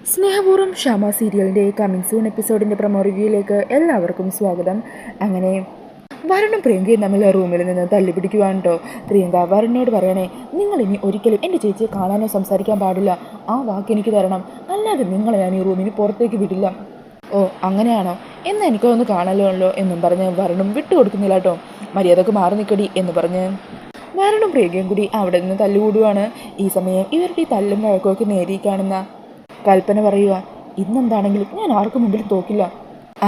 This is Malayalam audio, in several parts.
സ്നേഹപൂർവം ക്ഷമ സീരിയലിന്റെ കമ്മിങ് സൂൺ എപ്പിസോഡിന്റെ പ്രമോ റിവ്യൂയിലേക്ക് എല്ലാവർക്കും സ്വാഗതം. അങ്ങനെ വരുണും പ്രിയങ്കയും തമ്മിൽ റൂമിൽ നിന്ന് തല്ലിപ്പിടിക്കുവാണ് കേട്ടോ പ്രിയങ്ക വരുണിനോട് പറയണേ നിങ്ങൾ ഇനി ഒരിക്കലും എന്റെ ചേച്ചിയെ കാണാനോ സംസാരിക്കാൻ പാടില്ല. ആ വാക്ക് എനിക്ക് തരണം. അല്ലാതെ നിങ്ങളെ ഞാൻ ഈ റൂമിന് പുറത്തേക്ക് വിടില്ല. ഓ അങ്ങനെയാണോ? എന്ന് എനിക്കൊന്ന് കാണാമല്ലോ എന്നും പറഞ്ഞ് വരുണും വിട്ടുകൊടുക്കുന്നില്ല കേട്ടോ മര്യാദയ്ക്ക് മാറി നിൽക്കടി എന്ന് പറഞ്ഞ് വരുണും പ്രിയങ്കയും കൂടി അവിടെ നിന്ന് തല്ലുകൂടുവാണ്. ഈ സമയം ഇവരുടെ ഈ തല്ലും വഴക്കുമൊക്കെ നേരി കാണുന്ന കൽപ്പന പറയുക ഇന്നെന്താണെങ്കിലും ഞാൻ ആർക്കും മുമ്പിൽ തോക്കില്ല.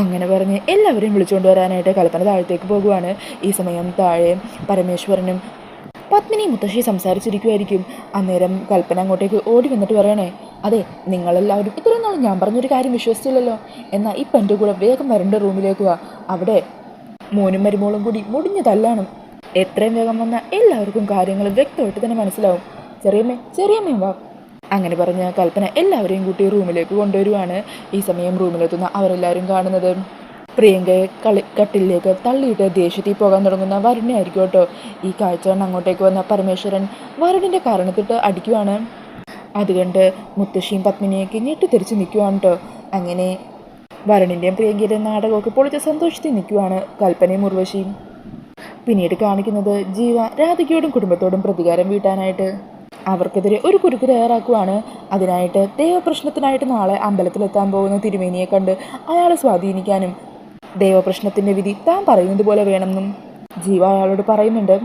അങ്ങനെ പറഞ്ഞ് എല്ലാവരെയും വിളിച്ചുകൊണ്ട് വരാനായിട്ട് കൽപ്പന താഴത്തേക്ക് പോകുവാണ്. ഈ സമയം താഴെ പരമേശ്വരനും പത്മിനി മുത്തശ്ശി സംസാരിച്ചിരിക്കുമായിരിക്കും അന്നേരം കൽപ്പന അങ്ങോട്ടേക്ക് ഓടി വന്നിട്ട് പറയണേ അതെ നിങ്ങളെല്ലാവരും ഇത്രയും നാളും ഞാൻ പറഞ്ഞൊരു കാര്യം വിശ്വസിച്ചില്ലല്ലോ. എന്നാൽ ഇപ്പം എന്റെ കൂടെ വേഗം വരേണ്ട റൂമിലേക്ക് വാ. അവിടെ മോനും മരുമോളും കൂടി മുടിഞ്ഞു തല്ലാണ്. എത്രയും വേഗം വന്നാൽ എല്ലാവർക്കും കാര്യങ്ങൾ വ്യക്തമായിട്ട് തന്നെ മനസ്സിലാവും. ചെറിയമ്മേ ചെറിയമ്മേ വാ. അങ്ങനെ പറഞ്ഞ കൽപ്പന എല്ലാവരെയും കൂട്ടി റൂമിലേക്ക് കൊണ്ടുവരുവാണ്. ഈ സമയം റൂമിലെത്തുന്ന അവരെല്ലാവരും കാണുന്നത്. പ്രിയങ്കയെ കളി കട്ടിലേക്ക് തള്ളിയിട്ട് ദേഷ്യത്തിൽ പോകാൻ തുടങ്ങുന്ന വരുണിനായിരിക്കും കേട്ടോ. ഈ കാഴ്ച അങ്ങോട്ടേക്ക് വന്ന പരമേശ്വരൻ വരുണിന്റെ കാരണത്തിട്ട് അടിക്കുവാണ്. അതുകൊണ്ട് മുത്തശ്ശിയും പത്മിനിയൊക്കെ ഞെട്ടിത്തെറിച്ച് നിൽക്കുവാണ് കേട്ടോ. അങ്ങനെ വരുണിന്റെയും പ്രിയങ്കയുടെയും നാടകമൊക്കെ പൊളിച്ച് സന്തോഷത്തിൽ നിൽക്കുവാണ് കൽപ്പനയും ഉർവശിയും. പിന്നീട് കാണിക്കുന്നത് ജീവ രാധികയോടും കുടുംബത്തോടും പ്രതികാരം വീട്ടാനായിട്ട്. അവർക്കെതിരെ ഒരു കുരുക്ക് തയ്യാറാക്കുവാണ്. അതിനായിട്ട് ദേവപ്രശ്നത്തിനായിട്ട് നാളെ അമ്പലത്തിലെത്താൻ പോകുന്ന തിരുമേനിയെ കണ്ട് അയാളെ സ്വാധീനിക്കാനും ദേവപ്രശ്നത്തിന്റെ വിധി താൻ പറയുന്നത് പോലെ വേണമെന്നും ജീവ അയാളോട് പറയുന്നുണ്ട്.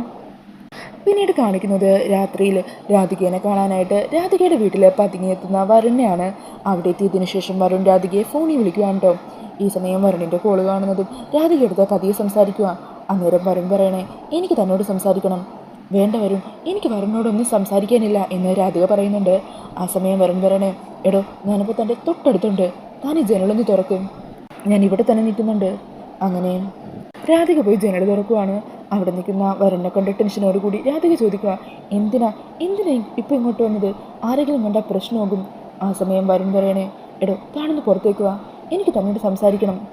പിന്നീട് കാണിക്കുന്നത് രാത്രിയിൽ രാധികേനെ കാണാനായിട്ട് രാധികയുടെ വീട്ടിൽ പതുങ്ങിയെത്തുന്ന വരുണിനെയാണ്. അവിടെ എത്തിയതിനു ശേഷം വരുൺ രാധികയെ ഫോണിൽ വിളിക്കുകയാണ് കേട്ടോ ഈ സമയം വരുണിന്റെ കോൾ കാണുന്നതും രാധികയെടുത്ത് പതിയെ സംസാരിക്കുക അന്നേരം വരുൺ പറയണേ എനിക്ക് തന്നോട് സംസാരിക്കണം. വേണ്ട വരും എനിക്ക് വരുണിനോടൊന്നും സംസാരിക്കാനില്ല എന്ന് രാധിക പറയുന്നുണ്ട്. ആ സമയം വരുൺ വരണേ. എടോ ഞാനിപ്പോൾ തന്റെ തൊട്ടടുത്തുണ്ട്. താൻ ഈ ജനലൊന്ന് തുറക്കും. ഞാൻ ഇവിടെ തന്നെ നിൽക്കുന്നുണ്ട്. അങ്ങനെ രാധിക പോയി ജനൽ തുറക്കുവാണ്. അവിടെ നിൽക്കുന്ന വരനെ കണ്ട ടെൻഷനോട് കൂടി രാധിക ചോദിക്കുക എന്തിനാ? എന്തിനാ ഇപ്പം ഇങ്ങോട്ട് വന്നത്? ആരെങ്കിലും കണ്ട പ്രശ്നമാകും. ആ സമയം വരുൺ പറയണേ എടോ താണെന്ന് പുറത്തേക്ക് വാ. എനിക്ക് തന്നോട് സംസാരിക്കണം.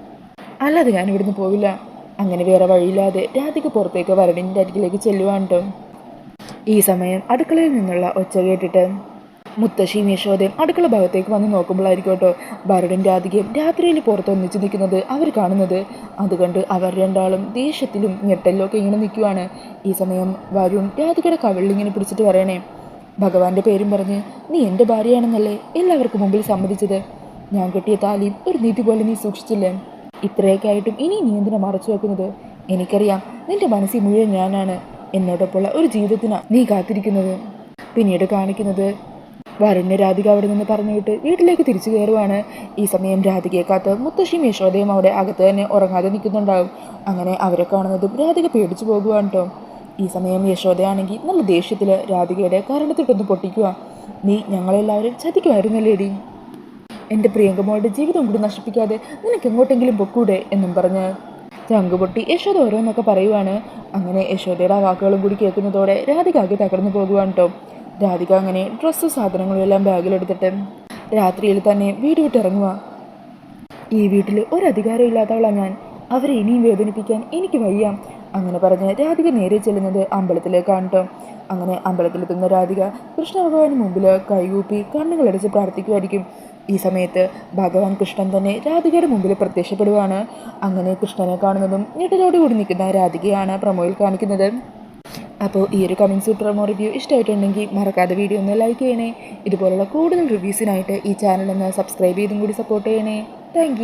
അല്ലാതെ ഞാൻ ഇവിടുന്ന് പോവില്ല. അങ്ങനെ വേറെ വഴിയില്ലാതെ രാധിക പുറത്തേക്ക് വരുണിന്റെ അരികിലേക്ക് ചെല്ലുവാണ്ടോ. ഈ സമയം അടുക്കളയിൽ നിന്നുള്ള ഒച്ച കേട്ടിട്ട് മുത്തശ്ശിയും യശോദയും അടുക്കള ഭാഗത്തേക്ക് വന്ന് നോക്കുമ്പോഴായിരിക്കും കേട്ടോ ഭരടൻ രാധികയും രാത്രിയിൽ പുറത്ത് ഒന്നിച്ച് നിൽക്കുന്നത് അവർ കാണുന്നത്. അതുകൊണ്ട് അവർ രണ്ടാളും ദേഷ്യത്തിലും ഞെട്ടലിലും ഒക്കെ ഇങ്ങനെ നിൽക്കുവാണ്. ഈ സമയം വരുൺ രാധികയുടെ കവിളിങ്ങനെ പിടിച്ചിട്ട് പറയണേ ഭഗവാന്റെ പേരും പറഞ്ഞ് നീ എന്റെ ഭാര്യയാണെന്നല്ലേ എല്ലാവർക്കും മുമ്പിൽ സമ്മതിച്ചത്? ഞാൻ കെട്ടിയ താലിയും ഒരു നീതി പോലെ നീ സൂക്ഷിച്ചില്ലേ? ഇത്രയൊക്കെ ആയിട്ടും ഇനി നീ എന്തിനാ മറച്ചു വെക്കുന്നത്. എനിക്കറിയാം നിന്റെ മനസ്സിൽ മുഴുവൻ ഞാനാണ്. എന്നോടൊപ്പമുള്ള ഒരു ജീവിതത്തിനാണ് നീ കാത്തിരിക്കുന്നത്. പിന്നീട് കാണിക്കുന്നത് വരുണിനെ രാധിക അവിടെ നിന്ന് പറഞ്ഞു വിട്ട് വീട്ടിലേക്ക് തിരിച്ചു കയറുവാണ്. ഈ സമയം രാധികയെ കാത്ത് മുത്തശ്ശിയും യശോദയും അവിടെ അകത്ത് തന്നെ ഉറങ്ങാതെ നിൽക്കുന്നുണ്ടാവും. അങ്ങനെ അവരെ കാണുന്നതും രാധിക പേടിച്ചു പോകുവാണ് കേട്ടോ ഈ സമയം യശോദയാണെങ്കിൽ നല്ല ദേഷ്യത്തിൽ രാധികയുടെ കരണത്തിട്ടൊന്ന് പൊട്ടിക്കുക നീ ഞങ്ങളെല്ലാവരും ചതിക്കുമായിരുന്നല്ലേടി? എന്റെ പ്രിയങ്കമോളുടെ ജീവിതം കൂടി നശിപ്പിക്കാതെ നിനക്ക് എങ്ങോട്ടെങ്കിലും പൊക്കൂടെ? എന്നും പറഞ്ഞ് ചങ്കുപൊട്ടി യശോദ ഓരോന്നൊക്കെ പറയുവാണ്. അങ്ങനെ യശോദയുടെ ആ വാക്കുകളും കൂടി കേൾക്കുന്നതോടെ രാധിക ആകെ തകർന്നു പോകുവാണ് കേട്ടോ രാധിക അങ്ങനെ ഡ്രസ്സ് സാധനങ്ങളും എല്ലാം ബാഗിലെടുത്തിട്ട് രാത്രിയിൽ തന്നെ വീട് വിട്ടിറങ്ങുക ഈ വീട്ടിൽ ഒരധികാരം ഇല്ലാത്തവളാണ് ഞാൻ. അവരെ ഇനിയും വേദനിപ്പിക്കാൻ എനിക്ക് വയ്യ. അങ്ങനെ പറഞ്ഞ് രാധിക നേരെ ചെല്ലുന്നത് അമ്പലത്തിലേക്കാണ് കേട്ടോ അങ്ങനെ അമ്പലത്തിലെത്തുന്ന രാധിക കൃഷ്ണ ഭഗവാന് മുമ്പിൽ കൈകൂപ്പി കണ്ണുകളടച്ച് പ്രാർത്ഥിക്കുമായിരിക്കും ഈ സമയത്ത് ഭഗവാൻ കൃഷ്ണൻ തന്നെ രാധികയുടെ മുമ്പിൽ പ്രത്യക്ഷപ്പെടുവാണ്. അങ്ങനെ കൃഷ്ണനെ കാണുന്നതും ഞെട്ടലോട് കൂടി നിൽക്കുന്ന രാധികയാണ് പ്രമോയിൽ കാണിക്കുന്നത്. അപ്പോൾ ഈ ഒരു കമിങ് സൂപ്പർ പ്രമോ റിവ്യൂ ഇഷ്ടമായിട്ടുണ്ടെങ്കിൽ മറക്കാതെ വീഡിയോ ഒന്ന് ലൈക്ക് ചെയ്യണേ. ഇതുപോലുള്ള കൂടുതൽ റിവ്യൂസിനായിട്ട് ഈ ചാനൽ ഒന്ന് സബ്സ്ക്രൈബ് ചെയ്തും കൂടി സപ്പോർട്ട് ചെയ്യണേ. താങ്ക്